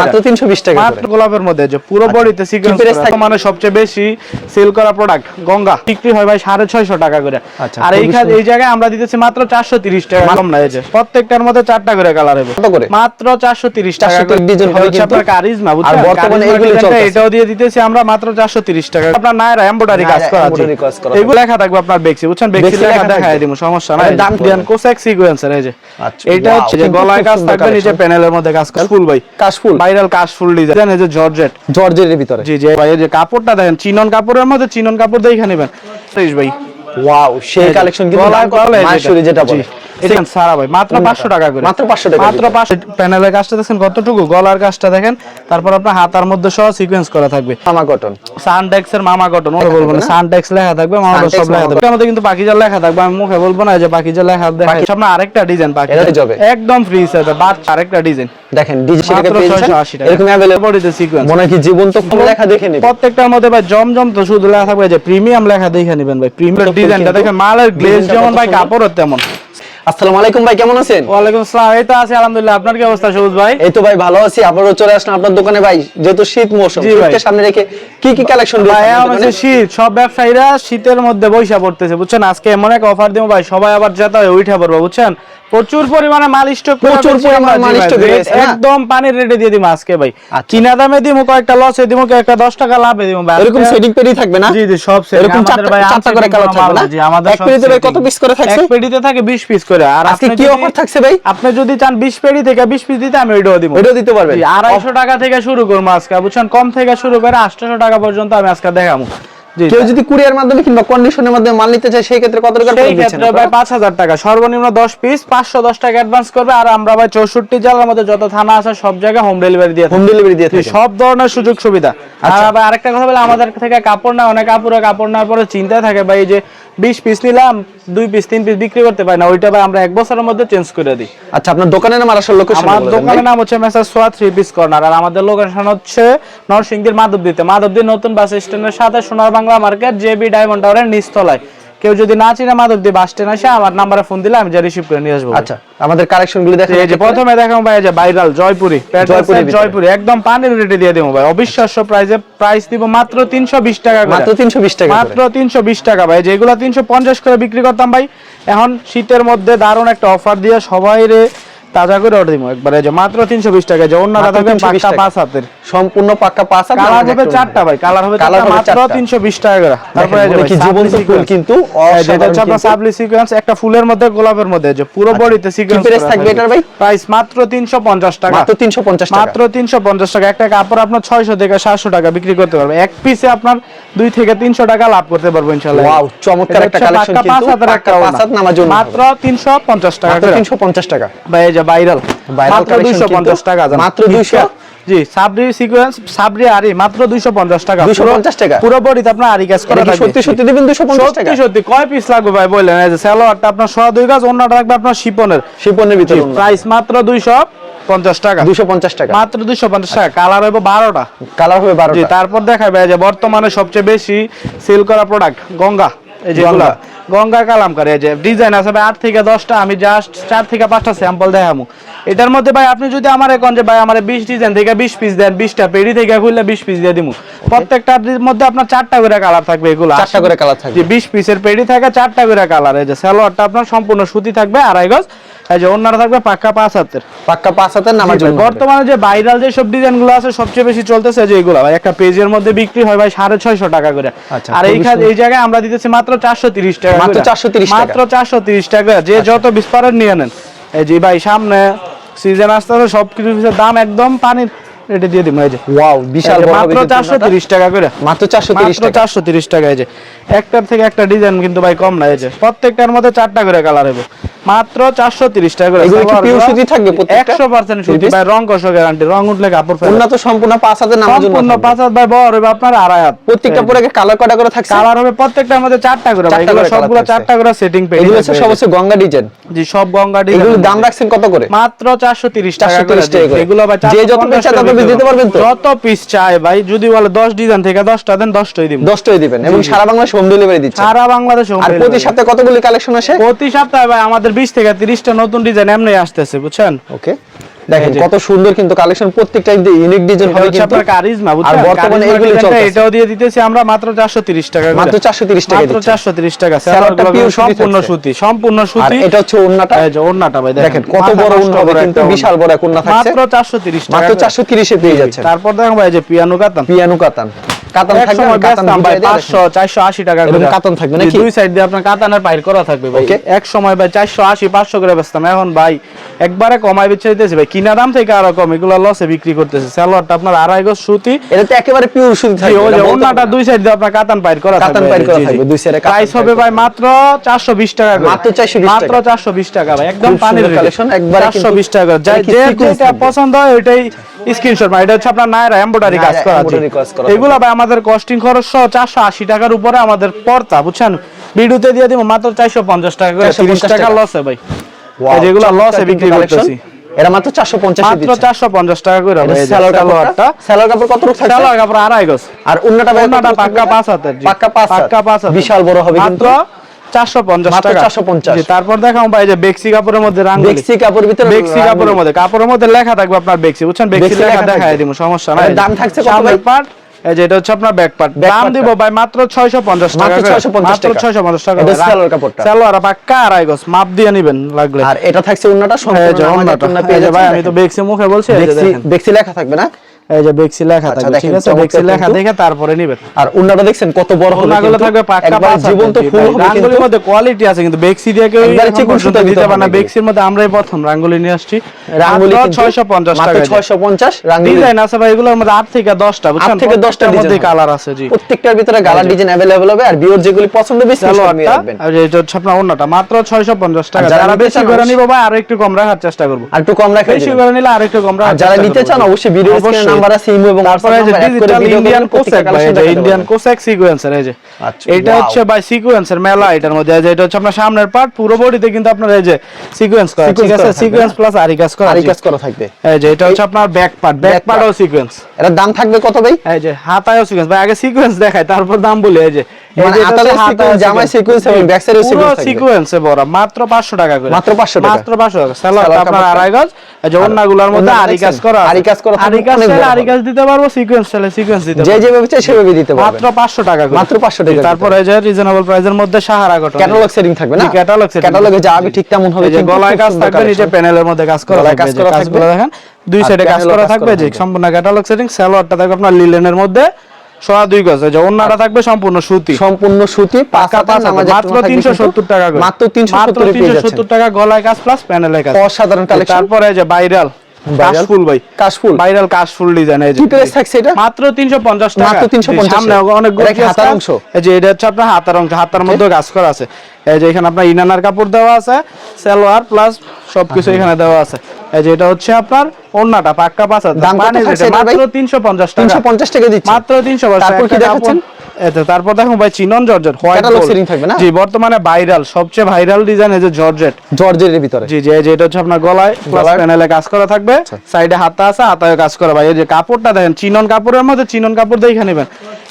মাত্র 320 টাকা মাত্র করে। গোলাপের মধ্যে যে পুরো বডিতে সিকোয়েন্স? মানে সবচেয়ে বেশি সেল করা প্রোডাক্ট গঙ্গা। বিক্রি হয় ভাই সাড়ে ছয়শো টাকা করে। আচ্ছা, আর এইখানে এই জায়গায় আমরা দিতেছি মাত্র চারশো তিরিশ টাকা কম না এই যে প্রত্যেকটার মধ্যে চারটা করে কালার হবে। কত করে? মাত্র চারশো তিরিশ টাকা করে। ডিজাইন হবে কিন্তু। আপনার কারিজমা আর বর্তমানে এইগুলি চলতেছে। এটাও দিয়ে দিতেছি আমরা মাত্র চারশো তিরিশ টাকা আপনার নায়রা এম্বোডারি কাজ করা আছে। এগুলো লেখা থাকবে আপনার বেক্সি বুঝছেন? বেক্সি লেখা দেখায়। দিব সমস্যা নাই। দাম? দেন কোসেক সিকোয়েন্সার এই যে। আচ্ছা, এটা হচ্ছে যে গলায় কাজ থাকবে নিচে প্যানেলের মধ্যে কাজ ফুল ভাই। কাশফুল ভাইরাল কাশফুল ডিজাইন এই যে জর্জেট। জর্জেটের ভিতরে। জি জি ভাই এই যে কাপড়টা দেখেন চিনন কাপড়ের মধ্যে চিনন কাপড় দেখে নেবেন। তেইশ ভাই। ওয়াও সেই কালেকশন কিন্তু যেটা বলে। এটা সারা ভাই মাত্র কোনটা? পাঁচশো টাকা করে মাত্র 500 টাকা মাত্র পাঁচশো প্যানেলের কাজটা দেখেন কতটুকু গলার কাজটা দেখেন তারপর আপনার হাতার মধ্যে সহ সিকোয়েন্স করা থাকবে মামা কটন সানডেক্স এর মামা কটন ওটা বলবো না থাকবে না? সানডেক্স লেখা থাকবে মামা Suntex সব লেখা মামা থাকবে আমাদের কিন্তু পাখিজার লেখা থাকবে আমি মুখে বলবো না যে পাখিজার লেখা দেখা সামনে আরেকটা ডিজাইন পাখি এটাই যাবে। একদম ফ্রি সাইজ বাচ্চা আরেকটা ডিজাইন দেখেন ডিজি সেটাকে মাত্র পেয়েছেন 680 টাকা এরকম अवेलेबल বডিতে সিকোয়েন্স মনে হয় কি জীবন্ত কোন লেখা দেখে নেবে প্রত্যেকটার মধ্যে ভাই জমজম তো শুধু লেখা থাকবে যে প্রিমিয়াম লেখা দেখে নেবেন ভাই প্রিমিয়াম ফুল ডিজাইনটা কিন্তু। দেখেন মালের গ্লেজ ডিজাইনটা যেমন কত ভাই সুন্দর। কাপড়ও তেমন আসসালামু আলাইকুম ভাই কেমন আছেন? ওয়ালাইকুম আসসালাম। এই তো আছি আলহামদুলিল্লাহ। আপনার কি অবস্থা সবুজ ভাই? এই তো ভাই ভালো আছি। চলে আসলাম আপনার দোকানে ভাই যেহেতু শীত মৌসুম শীতকে সামনে রেখে কি কি কালেকশন ভাই কাছে শীত সব ব্যবসায়ীরা শীতের মধ্যে বৈশা পড়তেছে বুঝছেন? আজকে এমন এক অফার দিব ভাই সবাই আবার যেতে হয় উঠা পড়ব বুঝছেন? প্রচুর পরিমাণে মাল স্টক প্রচুর পরিমাণে মাল stock রয়েছে একদম পানির রেটে দিয়ে দিব আজকে ভাই। আচ্ছা। কিনা দামে দিব কয়েকটা লসে দিব কয়েকটা দশ টাকা লাভে দিব ভাই। এরকম সেটিং পেডি থাকবে না? জি জি সব set। এরকম চারটা ভাই চারটা করে কালার থাকবে না? জি, আমাদের এক পেডিতে ভাই কত পিস করে থাকছে? এক পেডিতে থাকে 20 পিস করে। আর আজকে কি অফার থাকছে ভাই? আপনি যদি চান 20 পেডি থেকে 20 পিস দিতে আমি ওইটাও দিব ওইটাও দিতে পারবেন। জি, আড়াইশো টাকা থেকে শুরু করব আজকে বুঝছেন? কম থেকে শুরু করে আটশো টাকা পর্যন্ত আমি আজকে দেখাবো কেউ যদি কুরিয়ার মাধ্যমে কিংবা কন্ডিশনের মাধ্যমে মাল নিতে চায় সেই ক্ষেত্রে কত টাকা সেই ক্ষেত্রে ভাই পাঁচ হাজার টাকা সর্বনিম্ন দশ পিস পাঁচশো দশ টাকা অ্যাডভান্স করবে। আর আমরা ভাই চৌষট্টি জেলার মধ্যে যত থানা আছে সব জায়গায় হোম ডেলিভারি দিয়ে হোম ডেলিভারি দিয়ে সব ধরনের সুযোগ সুবিধা। আর আচ্ছা। ভাই আরেকটা কথা বলে আমাদের থেকে কাপড় না অনেক কাপড় কাপড় নেওয়ার পরে চিন্তায় থাকে ভাই যে বিশ পিস নিলাম দুই পিস তিন পিস বিক্রি করতে পারি না। ওইটা ভাই আমরা এক বছরের মধ্যে চেঞ্জ করে দিই। আচ্ছা আপনার দোকানের নাম আর আসল লোকেশন আমার দোকানের নাম হচ্ছে মেসার সোয়া থ্রি পিস কর্নার আর আমাদের লোকেশন হচ্ছে নরসিংদীর মাধবদীতে। মাধবদী নতুন বাস স্ট্যান্ডের সাথে সোনার বাংলা মার্কেট জেবি ডায়মন্ড টাওয়ারের নিচতলায়। কেউ যদি না চিনে মাধবদী বাস স্ট্যান্ড আসে আমার নাম্বারে ফোন দিলে আমি যা রিসিভ করে নিয়ে আসব। আচ্ছা আমাদের কালেকশন গুলি দেখেন এই যে প্রথমে দেখাবো ভাই যে ভাইরাল জয়পুরি জয়পুরি জয়পুরি একদম পানির রেটে দিয়ে দেবো ভাই অবিশ্বাস্য প্রাইসে প্রাইস দিব মাত্র তিনশো বিশ টাকা করে। মাত্র 320 টাকা মাত্র করে তিনশো বিশ টাকা ভাই যেগুলো তিনশো পঞ্চাশ করে বিক্রি করতাম ভাই এখন শীতের মধ্যে দারুণ একটা অফার দিয়ে সবাই রে তাজা করে অর্ডার দিব একবারে যে মাত্র তিনশো বিশ টাকা যে থাকবে 320 পাঁচ হাতের। সম্পূর্ণ পাক্কা পাঁচ হাত কালার হবে চারটা ভাই কালার হবে কালার মাত্র চারটা। তিনশো বিশ টাকা করে। তারপরে যে কি জীবন্ত ফুল কিন্তু যেটা অসাধারণ হচ্ছে আপনার সাবলি সিকোয়েন্স একটা ফুলের মধ্যে গোলাপের মধ্যে যে পুরো বডিতে সিকোয়েন্স price থাকবে এটার ভাই? প্রাইস মাত্র 350 টাকা। মাত্র 350 টাকা। মাত্র 350 টাকা। একটা কাপড় আপনার 600 থেকে 700 টাকা বিক্রি করতে পারবে। এক পিসে আপনার 2 থেকে 300 টাকা লাভ করতে পারব ইনশাআল্লাহ। Wow, চমৎকার একটা পাক্কা কিন্তু, পাঁচ হাতের একটা মাত্র 350 টাকা মাত্র করে। 350 টাকা। ভাই যে ভাইরাল 250 টাকা মাত্র 200 জি সাবরি সিকোয়েন্স সাবরি আরি মাত্র 250 টাকা। 250 টাকা? পুরো বডিতে আপনার আরি কাজ করা এটা থাকবে। সত্যি সত্যি দিবেন 250 টাকা সত্যি সত্যি। কয় পিস লাগবে ভাই এই যে সালোয়ারটা আপনার অন্যটা আপনার শিপনের। শিপনের ভিতরে প্রাইস মাত্র দুইশো পঞ্চাশ টাকা। 250 টাকা। মাত্র দুইশো পঞ্চাশ টাকা। কালার হবে বারোটা। কালার হবে 12 জি টা তারপর দেখাবে যে বর্তমানে সবচেয়ে বেশি সেল করা প্রোডাক্ট গঙ্গা। এই গঙ্গা। কালামকারী এই যে ডিজাইন আছে ভাই আট থেকে দশটা আমি জাস্ট চার থেকে পাঁচটা স্যাম্পল দেখামু। এটার মধ্যে ভাই আপনি যদি আমার এখন যে ভাই আমার বিশ ডিজাইন থেকে বিশ পিস দেন বিশটা পেড়ি থেকে খুললে বিশ পিস দিয়ে দিবো প্রত্যেকটার মধ্যে আপনার চারটা করে কালার থাকবে এগুলো। চারটা করে কালার থাকবে। বিশ পিসের পেড়ি থাকে চারটা করে কালার এই যে সালোয়ারটা আপনার সম্পূর্ণ সুতি থাকবে আড়াই গজ। এই যে থাকবে পাক্কা পাঁচ হাতের। পাক্কা পাঁচ হাতের নামার জন্য বর্তমানে যে ভাইরাল যে সব আছে সবচেয়ে বেশি চলতেছে যে এগুলো ভাই একটা পেজের মধ্যে বিক্রি হয় ভাই সাড়ে ছয়শো টাকা করে। আচ্ছা, আর এইখানে এই জায়গায় আমরা দিতেছি মাত্র চারশো তিরিশ টাকা মাত্র চারশো তিরিশ মাত্র চারশো তিরিশ টাকা। যে যত বিস্পারের নিয়ে নেন। এই যে ভাই সামনে সিজন আসতে আসতে সব কিছু দাম একদম পানির রেটে দিয়ে দিব এই যে। ওয়াও বিশাল বড় মাত্র বিদ্যুৎ চারশো চুম্বকটা। তিরিশ টাকা করে। মাত্র 430 টাকা। চারশো তিরিশ টাকা এই যে। একটার থেকে একটা ডিজাইন কিন্তু ভাই কম না এই যে। প্রত্যেকটার মধ্যে চারটা করে কালার হবে। মাত্র চারশো তিরিশ টাকা করে। এগুলো কি সালোয়ার সুতি থাকবে প্রত্যেকটা? একশো পার্সেন্ট সুতি। ভাই রং কষ গ্যারান্টি রং উঠলে কাপড় ফেলে। উন্নত সম্পূর্ণ পাঁচ হাতের নামার জন্য সম্পূর্ণ থাকবে। পাঁচ হাত ভাই বড় হবে আপনার আড়াই হাত। প্রত্যেকটা পরে কালার কটা করে থাকছে? কালার হবে প্রত্যেকটার মধ্যে চারটা করে ভাই। এগুলো সবগুলো চারটা করে সেটিং পেয়ে এগুলো সব হচ্ছে গঙ্গা ডিজাইন জি সব গঙ্গা ডিজাইন দাম রাখছেন কত করে? মাত্র 430 টাকা 430 টাকা করে। এগুলো ভাই যে যত 450 পিস চায় তত পিস দিতে পারবেন তো? যত পিস চায় ভাই যদি বলে 10 ডিজাইন থেকে 10টা দেন 10টাই দিব। দশটাই দিবেন। এবং সারা বাংলাদেশ হোম ডেলিভারি দিচ্ছে। সারা বাংলাদেশ home আর প্রতি সপ্তাহে কতগুলি কালেকশন আসে? প্রতি সপ্তাহে ভাই আমাদের 20 থেকে 30টা নতুন ডিজাইন এমনি আসতেছে বুঝছেন? ওকে দেখেন কত সুন্দর কিন্তু কালেকশন প্রত্যেকটা ইউনিক ডিজাইন হবে কিন্তু। আপনার কারিজমা আর বর্তমানে এগুলি চলতেছে। এটাও দিয়ে দিতেছি আমরা মাত্র 430 টাকা মাত্র 430 টাকা মাত্র 430 টাকা। স্যালোয়ারটা স্যালোয়ারগুলো pure সুতি সম্পূর্ণ সুতি আর এটা হচ্ছে ওন্নাটা এই যে ওন্নাটা ভাই দেখেন। কত বড় ওন্না হবে কিন্তু বিশাল বড় এক ওন্না থাকছে। মাত্র 430 টাকা মাত্র 430 এ পেয়ে যাচ্ছেন। তারপর দেখো ভাই এই যে পিয়ানো কাতান। পিয়ানো কাতান। কাতান থাকবে কাতান ভাই ভিতরে দিয়ে দেখেন। 500 480 টাকা করে। কাতান থাকবে নাকি? দুই সাইড দিয়ে আপনার কাতানের পাইর করা থাকবে ভাই. এক সময় ভাই 480 500 করে বেচতাম। এখন ভাই একবারে কমাই বেচে দিতেছি ভাই। কিনা দাম থেকে আরও কম এগুলো লসে বিক্রি করতেছে। সালোয়ারটা আপনার আড়াই গজ সুতি। এটা তো একেবারে পিওর সুতি জি, থাকবে ওই যে ওন্নাটা দুই সাইড দিয়ে আপনার কাতান পাইর করা কাতান পাইর করা। থাকবে, দুই কাতান প্রাইস হবে ভাই মাত্র 420 টাকা করে। মাত্র 420 টাকা। মাত্র 420 টাকা ভাই একদম পানির collection, একবারে 420 টাকা করে। যাই- যে যেটা পছন্দ হয় ওইটাই স্ক্রিনশট মার। এটা হচ্ছে আপনার নায়রা এমব্রয়ডারি কাজ করা আছে। এগুলো ভাই আমাদের কস্টিং খরচ সহ 480 টাকার উপরে আমাদের পড়তা বুঝছেন? ভিডিওতে দিয়ে দিব মাত্র 450 টাকা করে। 30 টাকা। লসে ভাই। যেগুলো লসে বিক্রি করতেছি। এটা মাত্র 450 এ মাত্র 450 টাকা করে ভাই সালোয়ারটা কাপড়টা? সালোয়ার কাপড় কত রূপ থাকছে? সালোয়ার কাপড় আড়াই গজ। আর উন্নাটা ভাই পাক্কা পাঁচ হাতের জি। পাক্কা পাঁচ। পাক্কা পাঁচ। বিশাল বড় হবে কিন্তু। 450 টাকা। 450 জি, তারপর দেখাও ভাই যে বেক্সি কাপড়ের মধ্যে রাঙ্গুলি। বেক্সি ভিতরে বেক্সি কাপড়ের মধ্যে। কাপড়ের মধ্যে লেখা থাকবে আপনার বেক্সি। বুঝছেন? বেক্সি লেখা দেখায় সমস্যা নাই। দাম থাকছে কত ভাই? পার্ট এই যে এটা হচ্ছে আপনার ব্যাক পার্ট দাম দিব ভাই মাত্র 650 টাকা মাত্র করে। 650 মাত্র টাকা। 650 টাকা এটা। সালোয়ার কাপড়টা। সালোয়ার পাক্কা আড়াই গজ মাপ দিয়ে নেবেন লাগলে আর এটা থাকছে উন্নাটা সম্পূর্ণ ওন্নাটা। ভাই আমি তো বেক্সি মুখে বলছি। বেক্সি লেখা থাকবে না এই যে বেক্সি লেখা আচ্ছা, থাকবে ঠিক দেখেন, আছে চমৎকার বেক্সি লেখা কিন্তু। দেখে তারপরে নিবেন আর উন্নাটা দেখছেন কত বড় হবে ওনাগুলো কিন্তু। থাকবে পাক্কা একবারে পাঁচ জীবন্ত হাতের, ফুল জি, হবে রাঙ্গুলির কিন্তু। মধ্যে কোয়ালিটি আছে কিন্তু বেক্সি দিয়ে কেউ একবারে এখন চিকন পর্যন্ত সুতার দিতে ভিতরে পারে না হবে বেক্সির মধ্যে আমরাই প্রথম রাঙ্গুলি নিয়ে আসছি রাঙ্গুলি মাত্র কিন্তু 650 মাত্র টাকা 650 রাঙ্গুলি ডিজাইন আছে ভাই এগুলোর মধ্যে 8 থেকে 10টা বুঝছেন থেকে 10টা প্রত্যেকটার মধ্যে design কালার আছে জি প্রত্যেকটার ভিতরে গালার ডিজাইন अवेलेबल হবে আর বিওর যেগুলি পছন্দ বেশি নিয়ে সালোয়ারটা রাখবেন আর এটা হচ্ছে আপনার অন্যটা মাত্র 650 টাকা আর যারা যারা নিতে বেশি চান করে অবশ্যই- নিব ভাই আরো একটু কম রাখার চেষ্টা করব আর একটু কম রাখা বেশি করে নিলে আরো একটু কম আর রাখার যারা চেষ্টা নিতে করব। চান অবশ্যই ভিডিও স্ক্রিনে অবশ্যই। নাম্বার আছে ইমো এবং তারপরে WhatsApp যে নাম্বার অ্যাড করে ডিজিটাল ইন্ডিয়ান কোসেক ভাই যে ইন্ডিয়ান কোসেক সিকোয়েন্সার এই যে। আচ্ছা, এটা হচ্ছে ভাই সিকোয়েন্সের মেলা এটার মধ্যে। এই যে এটা হচ্ছে আপনার সামনের পার্ট পুরো বডিতে কিন্তু আপনার এই যে সিকোয়েন্স করা ঠিক আছে? সিকোয়েন্স প্লাস আরি কাজ করা আরি কাজ করা থাকবে। এই যে এটা হচ্ছে আপনার ব্যাক পার্ট ব্যাক পার্টও সিকোয়েন্স এর দাম থাকবে কত ভাই? এই যে হাতায়ও সিকোয়েন্স ভাই আগে সিকোয়েন্স দেখায় তারপর দাম বলি এই যে। এই যে এটা হচ্ছে হাতায়ও হাতায়ও sequence, জামায় sequence এবং back side এও পুরো sequence থাকবে। সিকোয়েন্সে বড় মাত্র 500 টাকা করে। মাত্র 500 টাকা। মাত্র 500 টাকা। সালোয়ার সালোয়ার আপনার আড়াই গজ। এই মধ্যে আরি কাজ করা আরি কাজ করা আরি কাজ চাইলে আরি কাজ দিতে পারব সিকোয়েন্স চাইলে সিকোয়েন্স দিতে যে যেভাবে চাই সেভাবে দিতে পারবেন। মাত্র 500 টাকা করে। মাত্র 500 টাকা তারপর এই যে রিজনেবল প্রাইসের মধ্যে সাহারা কটন ক্যাটালগ সেটিং থাকবে না? ক্যাটালগ সেটিং ক্যাটালগে যা হবে ঠিক তেমন হবে যে গলায় কাজ থাকবে নিচে প্যানেলের মধ্যে কাজ করা কাজ করা থাকবে। দেখেন দুই সাইডে কাজ করা থাকবে যে সম্পূর্ণ ক্যাটালগ সেটিং সালোয়ারটা থাকবে আপনার লিলেনের মধ্যে সোয়া দুই গজ যে ওন্নাটা থাকবে সম্পূর্ণ সুতি। সম্পূর্ণ সুতি পাকা পাঁচ মাত্র তোমার থাকবে তিনশো কিন্তু সত্তর টাকা করে মাত্র পেয়ে যাচ্ছেন। টাকা গলায় কাজ প্লাস কাজ। অসাধারণ কালেকশন তারপরে যে ভাইরাল কাশফুল ভাই। কাশফুল। ভাইরাল কাশফুল ডিজাইন এই যে। কি প্রাইস থাকছে এটা? মাত্র 350 টাকা। মাত্র 350 সামনে অনেক হাতার অংশ? এই যে এটা হচ্ছে আপনার হাতার অংশ। হাতার মধ্যে কাজ করা আছে। এই যে এখানে আপনার ইনানার কাপড় দেওয়া আছে সালোয়ার প্লাস সবকিছু এখানে দেওয়া আছে। এই যে এটা হচ্ছে আপনার ওন্নাটা পাক্কা পাঁচ হাজার। দাম কত পানির থাকছে রেটে মাত্র 350 টাকা। 350 টাকা দিচ্ছে। মাত্র 350 তারপর কি দেখাচ্ছেন? এতে তারপর দেখুন ভাই চিনন জর্জেট হোয়াইট setting থাকবে না? জি বর্তমানে ভাইরাল সবচেয়ে ভাইরাল ডিজাইন এই যে জর্জেট। জর্জের ভিতরে। জি জি এটা হচ্ছে আপনার গলায় প্লাস? প্যানেলে কাজ করা থাকবে। সাইডে হাতা আছে হাতায় কাজ করা ভাই। এই যে কাপড়টা দেখেন চিনন কাপড়ের মধ্যে চিনন কাপড় দেখে নেবেন।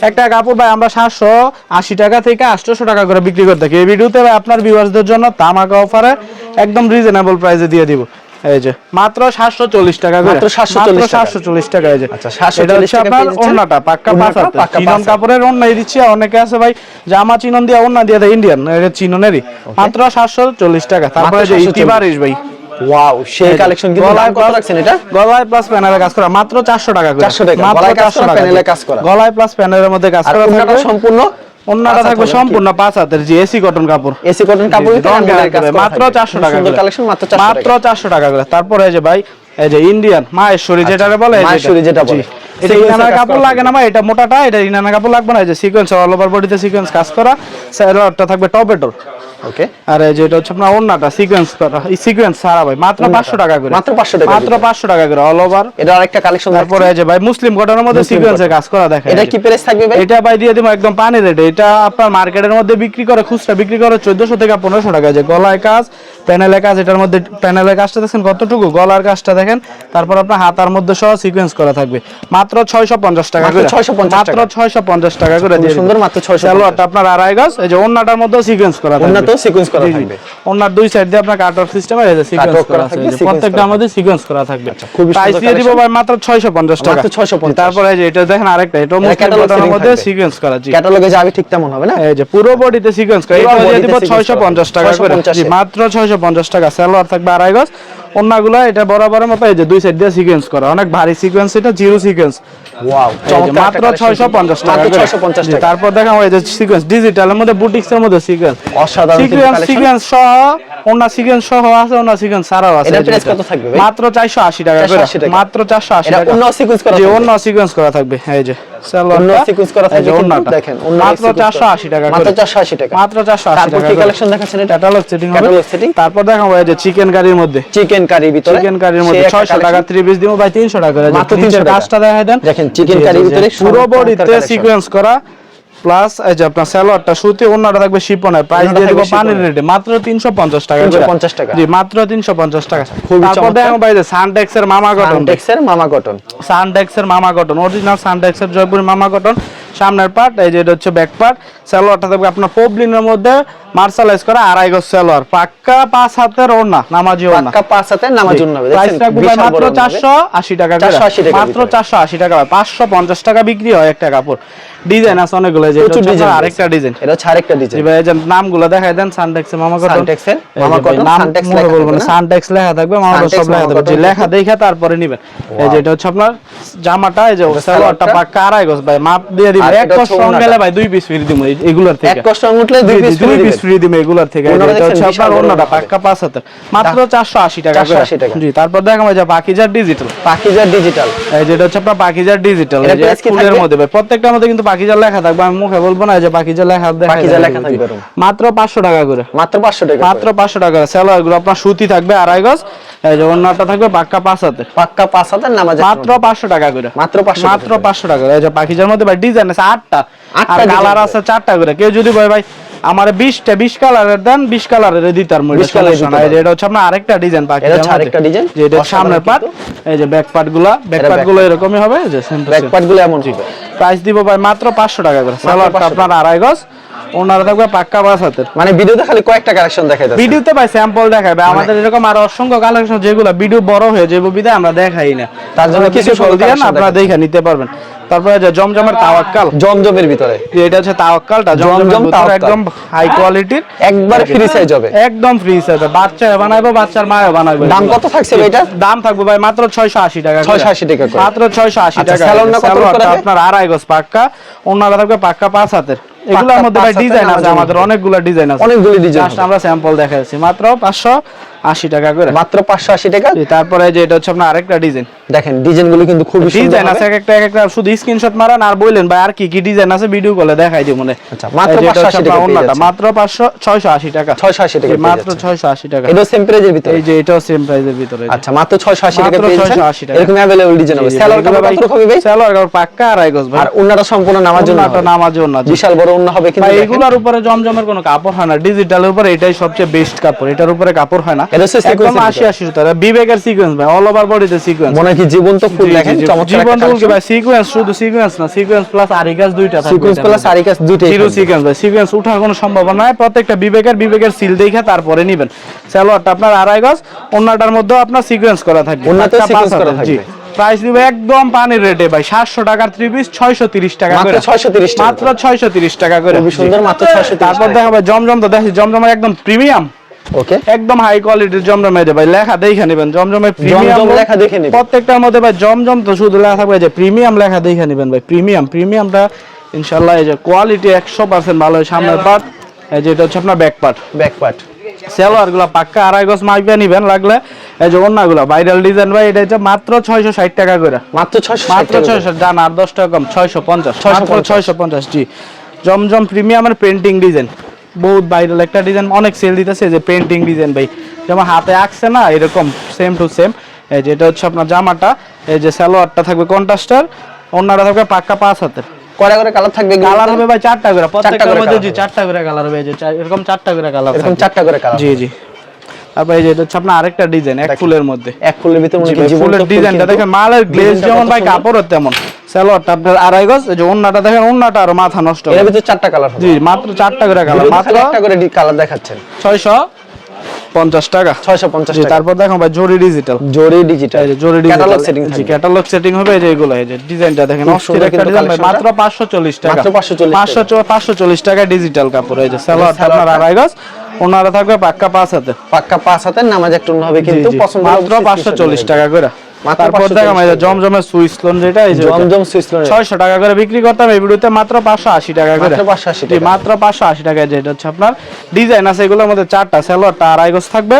একটা কাপড় ভাই আমরা সাতশো আশি টাকা থেকে আটশোশো টাকা করে বিক্রি করে থাকি। এই ভিডিওতে ভাই আপনার ভিউয়ার্সদের জন্য তামাকা অফারে একদম রিজনেবল প্রাইসে দিয়ে দিব। এই যে মাত্র চল্লিশ টাকা করে। মাত্র 740 টাকা। সাতশো চল্লিশ টাকা এই যে। আচ্ছা, 740 টাকা আপনার ওন্নাটা পাক্কা পাঁচ ওন্নাটা হাতে পাক্কা চিনন কাপড়ের ওন্নাই দিচ্ছি অনেকে আছে ভাই জামা চিনন দিয়ে ওন্না দিয়ে দেয় ইন্ডিয়ান এটা চিননেরই। মাত্র সাতশো চল্লিশ টাকা। তারপরে যে ইতিবারিশ ভাই। ওয়াও সেই কালেকশন কিন্তু দাম কত রাখছেন এটা? গলায় প্লাস প্যানেলে কাজ করা মাত্র 400 টাকা করে। 400 টাকা, মাত্র গলায় কাজ করা, টাকা প্যানেলে কাজ করা। গলায় প্লাস প্যানেলের মধ্যে কাজ করা সম্পূর্ণ পাঁচ থাকবে সম্পূর্ণ পাঁচ হাতের জি এসি কটন কাপড়। এসি কটন কাপড় মাত্র চারশো 400 টাকা করে। কালেকশন মাত্র 400 মাত্র টাকা 400 টাকা করে। তারপরে এই যে ভাই এই যে ইন্ডিয়ান মাহেশ্বরী যেটা বলে মাহেশ্বরী যেটা বলে। এটা Sequence এর ইনানা কাজ কাপড় লাগে না ভাই এটা মোটাটা এটা কাপড় লাগবে না এই যে সিকোয়েন্স অল ওভার বডিতে সিকোয়েন্স কাজ করা। সালোয়ারটা থাকবে টপেটোর ওকে আর এই যে এটা হচ্ছে আপনার ওন্নাটা সিকোয়েন্স করা। এই সিকোয়েন্স সারা ভাই মাত্র 500 টাকা করে। মাত্র 500 টাকা মাত্র 500 টাকা করে অল ওভার এটা আরেকটা কালেকশন তারপরে এই যে ভাই মুসলিম কটনের মধ্যে কাজ করা দেখে এটা কি প্রাইস থাকবে ভাই? এটা ভাই দিয়ে দিব একদম পানি রেটে এটা আপনার মার্কেটের মধ্যে বিক্রি করে খুচরা বিক্রি করে 1400 থেকে 1500 টাকা। যে গলায় কাজ প্যানেলের কাজ এটার মধ্যে প্যানেলের কাজটা দেখেন কতটুকু? গলার কাজটা দেখেন। তারপর আপনার হাতার মধ্যে সহ সিকোয়েন্স করা থাকবে। মাত্র 650 টাকা করে। 650 মাত্র টাকা। 650 টাকা করে দিয়ে সুন্দর, মাত্র 650 সালোয়ারটা আপনার আড়াই গজ এই যে ওন্নাটার মধ্যে সিকোয়েন্স করা থাকবে। ওন্নাতে সিকোয়েন্স করা। থাকবে। ওনার দুই সাইড দিয়ে আপনার কাটওয়ার্ক সিস্টেম আছে সিকোয়েন্স করা থাকবে, প্রত্যেকটা আমাদের সিকোয়েন্স করা থাকবে। প্রাইস দিয়ে দিব ভাই মাত্র 650 টাকা। মাত্র 650 তারপর এই যে এটা দেখেন আরেকটা এটা setting মধ্যে সিকোয়েন্স করা জি। ক্যাটালগে যাবে ঠিক তেমন হবে না? এই যে পুরো বডিতে সিকোয়েন্স করা। এটা দিয়ে দিব তে sequence 650 টাকা করে। 650 জি এ। মাত্র 650 টাকা। সালোয়ার থাকবে আড়াই গজ। অন্যগুলো এটা বরাবরের মতো এই যে দুই সাইড দিয়ে সিকোয়েন্স করা। অনেক ভারী সিকোয়েন্স এটা জিরো সিকোয়েন্স ওয়াও মাত্র 650 টাকা 650 টাকা। তারপর দেখা হয় যে সিকোয়েন্স ডিজিটালের মধ্যে বুটিক্স এর মধ্যে সিকোয়েন্স অসাধারণ সিকোয়েন্স সিকোয়েন্স সহ অন্য সিকোয়েন্স সহ আছে অন্য সিকোয়েন্স ছাড়াও আছে। এই এটা। কত থাকবে মাত্র 480 টাকা করে। 480 টাকা। মাত্র 480 এটা টাকা। অন্য sequence করা থাকবে? অন্য সিকোয়েন্স করা থাকবে এই যে। দেখেন, মাত্র 480 টাকা মাত্র 480 টাকা। মাত্র 480 তারপর টাকা কি কালেকশন দেখাচ্ছেন এটা? ক্যাটালগ সেটিং হবে। Catalog setting? তারপর দেখাবো এই যে চিকেন কারির মধ্যে। চিকেন কারি ভিতরে। চিকেন কারির মধ্যে সেই 600 টাকা collection। 3 পিস দিব ভাই 300 টাকা মাত্র নিচের 300 টাকা। দেখাই দেন। দেখেন, জি, জি। ভিতরে পুরো বডিতে সিকোয়েন্স করা। প্লাস এই যে আপনার সালোয়ারটা সুতি ওনাটা থাকবে শিপনের প্রাইস দিয়ে দিব পানির রেটে মাত্র 350 টাকা 350 টাকা। জি মাত্র 350 টাকা। খুবই তারপর। দেখো ভাই যে সানটেক্স এর মামা কটন সানটেক্সের মামা কটন সানডেক্সের মামা কটন অরিজিনাল সানডেক্স এর জয়পুরি মামা কটন সামনের পার্ট এই যে এটা হচ্ছে ব্যাক পার্ট সালোয়ারটা থাকবে আপনার পবলিনের মধ্যে। মার্শালাইজ করা আড়াই গজ সালোয়ার। পাক্কা পাঁচ হাতের ওড়না নামাজি ওড়না। পাক্কা পাঁচ হবে প্রাইস দেখছেন? রাখব ভাই মাত্র বড় হবে। চারশো আশি টাকা করে। 480 টাকার মাত্র ভিতরে। চারশো আশি টাকা পাঁচশো পঞ্চাশ টাকা বিক্রি হয় একটা কাপড়। ডিজাইন আছে অনেকগুলো যে এটা আরেকটা ডিজাইন। এটা হচ্ছে আরেকটা ডিজাইন। ভাই এই নামগুলো দেখাই দেন সানটেক্স মামা এই যে মামা Suntex মনে লেখা বলব না? সানটেক্স লেখা থাকবে মামা সব লেখা থাকবে। লেখা দেখে তারপরে নিবেন। এই যে এটা হচ্ছে আপনার জামাটা এই যে সালোয়ারটা। পাক্কা আড়াই গজ ভাই মাপ দিয়ে দিবেন। এক কষ্ট ভাই দুই পিস ফ্রি দিব এগুলোর এক থেকে। কষ্ট উঠলে দুই পিস জি, দুই পিস ফ্রি দিবে এগুলোর থেকে যে এটা হচ্ছে আপনার অন্যটা পাক্কা পাঁচ হাতের। মাত্র চারশো আশি টাকা করে। 480 টাকা। জি তারপর দেখা যায় পাকিজার ডিজিটাল পাখিজার ডিজিটাল এই যেটা হচ্ছে আপনার পাকিজার ডিজিটাল এই যে ফুলের মধ্যে ভাই প্রত্যেকটার মধ্যে কিন্তু পাকিজার লেখা থাকবে। আমি মুখে বলব না যে পাকিজার লেখা দেখা পাকিজা লেখা থাকবে মাত্র পাঁচশো টাকা করে। মাত্র 500 টাকা মাত্র পাঁচশো টাকা করে। গুলো আপনার সুতি থাকবে আড়াই গজ। এই যে অন্যটা থাকবে পাক্কা পাঁচ হাতে পাক্কা পাঁচ হাতে নামাজ মাত্র পাঁচশো টাকা করে। মাত্র 500 মাত্র পাঁচশো টাকা করে। এই যে পাখিজার মধ্যে ভাই ডিজাইন আছে আটটা। আটটা আর কালার আছে। আছে চারটা করে। কেউ যদি ভাই ভাই আমার বিশটা বিশ কালারের দেন বিশ কালারের দিতার মধ্যে 20 কালারের যে এটা হচ্ছে আপনার আরেকটা ডিজাইন পাখি এটা হচ্ছে আরেকটা ডিজাইন যে এটা সামনের পার্ট এই যে ব্যাক পার্টগুলা ব্যাক পার্টগুলো এরকমই হবে যে সেন্টার ব্যাক। পার্টগুলো এমন হবে। প্রাইস দিব ভাই মাত্র পাঁচশো টাকা করে। সালোয়ারটা আপনার আড়াই গজ। ওনারা থাকবে পাক্কা বাস হাতের। মানে ভিডিওতে খালি কয়েকটা কালেকশন দেখাই ভিডিওতে ভাই স্যাম্পল দেখাবে। মানে আমাদের এরকম আরও অসংখ্য কালেকশন যেগুলো ভিডিও বড় হয়ে যাবে আমরা দেখাই না। তার জন্য কিছু দিয়ে collection আপনারা দেখে নিতে পারবেন। তারপরে যে জমজমের তাওয়াক্কাল। জমজমের ভিতরে। এটা হচ্ছে তাওয়াক্কালটা জমজম একদম হাই কোয়ালিটির একবার ফ্রি সাইজ হবে। একদম ফ্রি সাইজ বাচ্চা বানাইবো বাচ্চার মায়ও বানাইবো। দাম কত থাকছে এটা? দাম থাকবে ভাই মাত্র 680 টাকা 680 টাকা মাত্র 680 আচ্ছা, টাকা। স্যালোন না কত করে? আপনার আড়াই গজ পাক্কা। ওনারা থাকবে পাক্কা পাঁচ হাতের। এগুলোর মধ্যে ভাই ডিজাইন আছে আমাদের। অনেকগুলো ডিজাইন আছে। অনেকগুলো ডিজাইন আছে আমরা স্যাম্পল দেখাচ্ছি মাত্র 580 টাকা করে। মাত্র 580 টাকা? তারপরে যে এটা হচ্ছে আপনার আরেকটা ডিজাইন দেখেন ডিজাইন গুলো কিন্তু খুবই সুন্দর ডিজাইন আছে হবে। এক একটা এক একটা শুধু স্ক্রিনশট মারান আর বললেন ভাই আর কি কি ডিজাইন আছে ভিডিও কলে দেখাই দিই মনে আচ্ছা, মাত্র এই যে এটা 580 হচ্ছে টাকা আপনার পেয়ে অন্যটা, যাচ্ছেন। মাত্র 500 680 টাকা 680 টাকা জি, পেয়ে মাত্র যাচ্ছেন। 680 টাকা এটাও সেম প্রাইজের ভিতরে এই যে এটাও সেম প্রাইসের ভিতরে আচ্ছা মাত্র 680 টাকা মাত্র পেয়ে যাচ্ছেন 680 টাকা। এরকম अवेलेबल ডিজাইন হবে সেলার কাপড় কত হবে ভাই সেলার কাপড় পাক্কা আড়াই গজ ভাই আর ওন্নাটা সম্পূর্ণ নামার জন্য ওন্নাটা হবে। নামার জন্য জি। বিশাল বড় ওন্না হবে কিন্তু ভাই দেখেন। এগুলোর উপরে জমজমের কোনো কাপড় হয় না ডিজিটালের উপরে এটাই সবচেয়ে বেস্ট কাপড় এটার উপরে কাপড় হয় না এটা হচ্ছে একদম sequence এর 80 80 সুতার বিবেকের সিকোয়েন্স ভাই অল ওভার বডিতে সিকোয়েন্স মনে হয় কি জীবন্ত ফুল দেখেন? চমৎকার জীবন একটা ফুলকে ভাই সিকোয়েন্স শুধু সিকোয়েন্স না সিকোয়েন্স প্লাস আরিকাস দুইটা থাকবে সিকোয়েন্স প্লাস আরিকাস দুইটাই জিরো সিকোয়েন্স ভাই সিকোয়েন্স উঠার কোনো সম্ভাবনা নাই। প্রত্যেকটা বিবেকের বিবেকের সিল দেখে তারপরে নেবেন। সালোয়ারটা আপনার আড়াই গজ ওন্নাটার মধ্যেও আপনার সিকোয়েন্স করা থাকবে। পাঁচ করা থাকবে। প্রাইস দিবে একদম পানির রেটে ভাই সাতশো টাকার থ্রি পিস ছয়শো তিরিশ টাকা মাত্র করে। 630 টাকা। মাত্র ছয়শো তিরিশ টাকা করে। সুন্দর মাত্র 630 তারপর দেখা ভাই জমজম তো দেখি জমজমের একদম প্রিমিয়াম ওকে একদম হাই কোয়ালিটির ভাই লেখা দেখে নেবেন জমজমের প্রিমিয়াম লেখা দেখে নেবেন। প্রত্যেকটার মধ্যে ভাই জমজম তো শুধু লেখা থাকবে যে প্রিমিয়াম লেখা দেখে নেবেন ভাই প্রিমিয়াম প্রিমিয়ামটা ইনশাআল্লাহ এই যে কোয়ালিটি একশো পার্সেন্ট ভালো সামনের পার্ট এই যে এটা হচ্ছে আপনার ব্যাক পার্ট ব্যাক পার্ট সেলোয়ারগুলা পাক্কা আড়াই গজ মাইপে নিবেন লাগলে এই যে অন্যগুলা ভাইরাল ডিজাইন ভাই এটা হচ্ছে মাত্র ছয়শো ষাট টাকা করে। মাত্র 660 মাত্র ছয়শো জান আর দশ টাকা কম ছয়শো পঞ্চাশ ছয়শো পঞ্চাশ। জি। জমজম প্রিমিয়ামের পেন্টিং ডিজাইন বহুত ভাইরাল একটা ডিজাইন অনেক সেল দিতেছে যে পেন্টিং ডিজাইন ভাই। যেমন হাতে আঁকছে না এরকম সেম টু সেম এই যে এটা হচ্ছে আপনার জামাটা এই যে সালোয়ারটা থাকবে কন্ট্রাস্টার অন্যটা থাকবে পাক্কা পাঁচ হাতের। কয়টা করে কালার থাকবে কালার হবে ভাই চারটা করে প্রত্যেকটার মধ্যে জি চারটা করে কালার হবে এই যে এরকম চারটা করে কালার এরকম চারটা করে কালার জি জি। তারপর এই যে এটা হচ্ছে আপনার আরেকটা ডিজাইন এক ফুলের মধ্যে। এক ফুলের ভিতরে ফুলের ডিজাইনটা দেখেন মালের গ্লেজ যেমন ভাই। কাপড়ও তেমন। সালোয়ারটা আপনার আড়াই গজ এই যে ওন্নাটা দেখেন ওন্নাটা আরও মাথা নষ্ট এর ভিতরে চারটা কালার জি মাত্র চারটা করে কালার মাত্র একটা করে কালার দেখাচ্ছেন। ছয়শো পঞ্চাশ টাকা। 650 জি টাকা। তারপর দেখো ভাই জরি ডিজিটাল জরি ডিজিটাল জরি ক্যাটালগ সেটিং ক্যাটালগ সেটিং হবে এই যে এগুলো এই যে ডিজাইনটা দেখেন। মাত্র 540 টাকা মাত্র 540 500 540 টাকা। ডিজিটাল কাপড় এই যে সালোয়ারটা আপনার আড়াই গজ। ওনারা থাকবে পাক্কা পাঁচ হাতে। পাক্কা পাঁচ হাতের নামাজ একটু হবে কিন্তু মাত্র পাঁচশো চল্লিশ। টাকা করে। তারপর দেখো যে জমজমের সুইস লোন যেটা এই যে। জমজম সুইসলন 600 টাকা করে বিক্রি করতাম এই ভিডিওতে মাত্র 580 টাকা করে। মাত্র 580 টাকা। মাত্র 580 টাকা যেটা হচ্ছে আপনার ডিজাইন আছে এগুলোর মধ্যে চারটা সালোয়ারটা আড়াই গজ থাকবে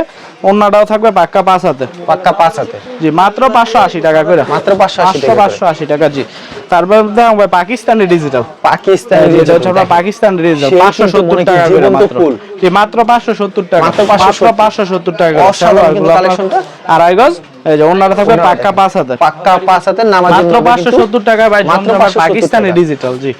ওন্নাটাও থাকবে পাক্কা পাঁচ হাতে। পাক্কা পাঁচ হাতে। জি মাত্র 580 টাকা করে। মাত্র 580 টাকা জি। তারপর দেখো ভাই পাকিস্তানি ডিজিটাল পাকিস্তানি যেটা হচ্ছে আপনার পাকিস্তান ডিজিটাল সেই পাঁচশো কিন্তু সত্তর মনে কি টাকা করে মাত্র। জি মাত্র পাঁচশো সত্তর টাকা। মাত্র মাত্র 570 টাকা অসাধারণ কালেকশনটা। আড়াই গজ এই যে ওনারা থাকবে পাক্কা পাঁচ হাতে পাক্কা পাঁচ হাতের নামাজ মাত্র পাঁচশো সত্তর টাকা ভাই মাত্র মাত্র 570 পাকিস্তানি ডিজিটাল জি।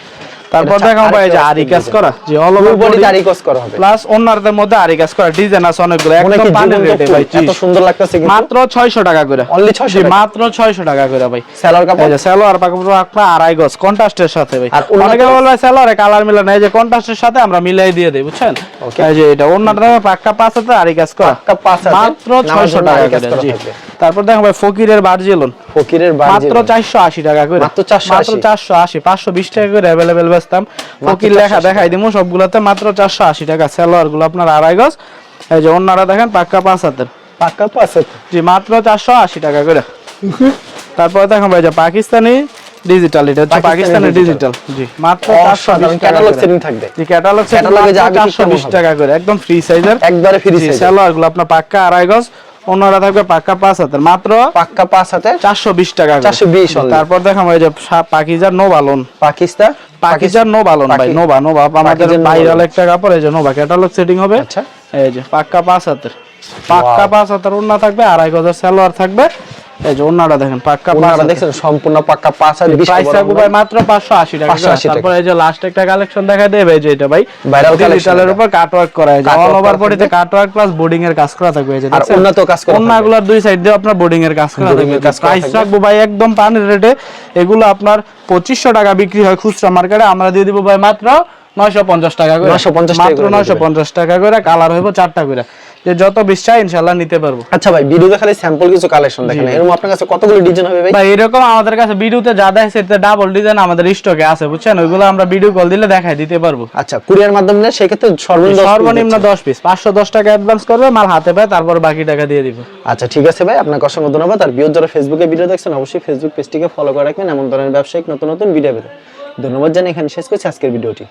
তারপর এটা ভাই যে আরি কাজ করা। জি অল ফুল বডি ওভার দাড়ি করা হবে। প্লাস ওনারদের মধ্যে আরি কাজ করা ডিজাইন আছে অনেকগুলো। একদম পানির রেটে ভাই এত সুন্দর লাগতেছে কিন্তু। মাত্র ছয়শো টাকা করে। Only 600 মাত্র ছয়শো টাকা করে ভাই। সেলার কাপড়? এই যে সালোয়ার পাকাপুরো আপনার আড়াই গজ কন্ট্রাস্টের সাথে ভাই। অনেকে কালার মিলে না। এই যে কন্ট্রাস্টের সাথে আমরা মিলাই দিয়ে দেই বুঝছেন? এই যে এটা ওনাটা দামে পাক্কা পাঁচ হাতে আড়াই কাজ করা। পাক্কা পাঁচ মাত্র নামার ছয়শো জন্য টাকা করে জি। তারপর দেখো ভাই ফকিরের বার্জিলন ফকিরের মাত্র চারশো আশি টাকা করে। মাত্র 480 মাত্র চারশো আশি পাঁচশো বিশ টাকা করে অ্যাভেলেবেল বেচতাম। ফকির লেখা দেখাই দিবো সবগুলোতে। মাত্র চারশো আশি টাকা। সালোয়ারগুলো আপনার আড়াই গজ। এই যে অন্যরা দেখেন পাক্কা পাঁচ হাতের। পাক্কা পাঁচ হাতে জি মাত্র চারশো আশি টাকা করে। তারপর দেখো ভাই যে পাকিস্তানি ডিজিটাল এটা হচ্ছে পাকিস্তানি পাকিস্তানি ডিজিটাল জি মাত্র চারশো অসাধারণ ক্যাটালগ সেটিং থাকবে। জি ক্যাটালগ বিশ ঠিক টাকা করে। একদম ফ্রি সাইজের একবারে ফ্রি জি সাইজ সালোয়ারগুলো আপনার পাক্কা আড়াই গজ। অন্যরা থাকবে পাক্কা পাঁচ হাতের। মাত্র পাক্কা পাঁচ হাতে চারশো বিশ টাকা চারশো বিশ তারপর দেখো ভাই যে পাকিজার নো বালন পাকিস্তান পাকিজার নো বালন ভাই নোভা নোভা। আমাদের ভাইরাল একটা কাপড় এই যে নোভা ক্যাটালগ সেটিং হবে। আচ্ছা। এই যে পাক্কা পাঁচ হাতের। পাক্কা পাঁচ হাতের অন্য থাকবে আড়াই গজের সালোয়ার থাকবে। এই যে ওন্নাটা দেখেন পাক্কা দেখছেন সম্পূর্ণ পাক্কা পাঁচ ভাই মাত্র 580 টাকা। 580 টাকা। তারপর এই যে লাস্ট একটা কালেকশন দেখা দেবে এই যে এটা ভাই ডিজিটালের। উপর কাটওয়ার্ক করা আছে অল ওভার বডিতে থাকবে। কাটওয়ার্ক প্লাস বোর্ডিং এর কাজ করা থাকবে এই যে আর কাজ করা দুই সাইড দিয়ে আপনার বোর্ডিং এর কাজ করা থাকবে। করা প্রাইস রাখব ভাই একদম পানির রেটে এগুলো আপনার 2500 টাকা বিক্রি হয় খুচরা মার্কেটে আমরা দিয়ে দিব ভাই মাত্র 950 টাকা করে। 950 টাকা মাত্র করে দিয়ে দিবেন। 950 টাকা করে। কালার হইব চারটা করে। যে যত বিশ চাই ইনশাআল্লাহ নিতে পারব। আচ্ছা ভাই ভিডিওতে খালি স্যাম্পল কিছু কালেকশন দেখেন। এরকম আপনার কাছে কতগুলো ডিজাইন হবে ভাই? ভাই এরকম আমাদের কাছে ভিডিওতে যা দেখছে ডাবল ডিজাইন আমাদের স্টকে আছে বুঝছেন? ওইগুলো আমরা ভিডিও কল দিলে দেখাই দিতে পারব। আচ্ছা কুরিয়ার মাধ্যমে নিলে সেক্ষেত্রে সর্বনিম্ন সর্বনিম্ন দিচ্ছেন। দশ পিস পাঁচশো দশ টাকা অ্যাডভান্স করবে মাল হাতে পায় তারপর বাকি টাকা দিয়ে দিব। আচ্ছা ঠিক আছে ভাই আপনাকে অসংখ্য ধন্যবাদ। আর বিয়োর যারা ফেসবুকে ভিডিও দেখছেন অবশ্যই ফেসবুক পেজটিকে ফলো করে রাখবেন। এমন ধরনের ব্যবসায়িক নতুন নতুন ভিডিও পেতে। ধন্যবাদ জানিয়ে এখানে শেষ করছি আজকের ভিডিওটি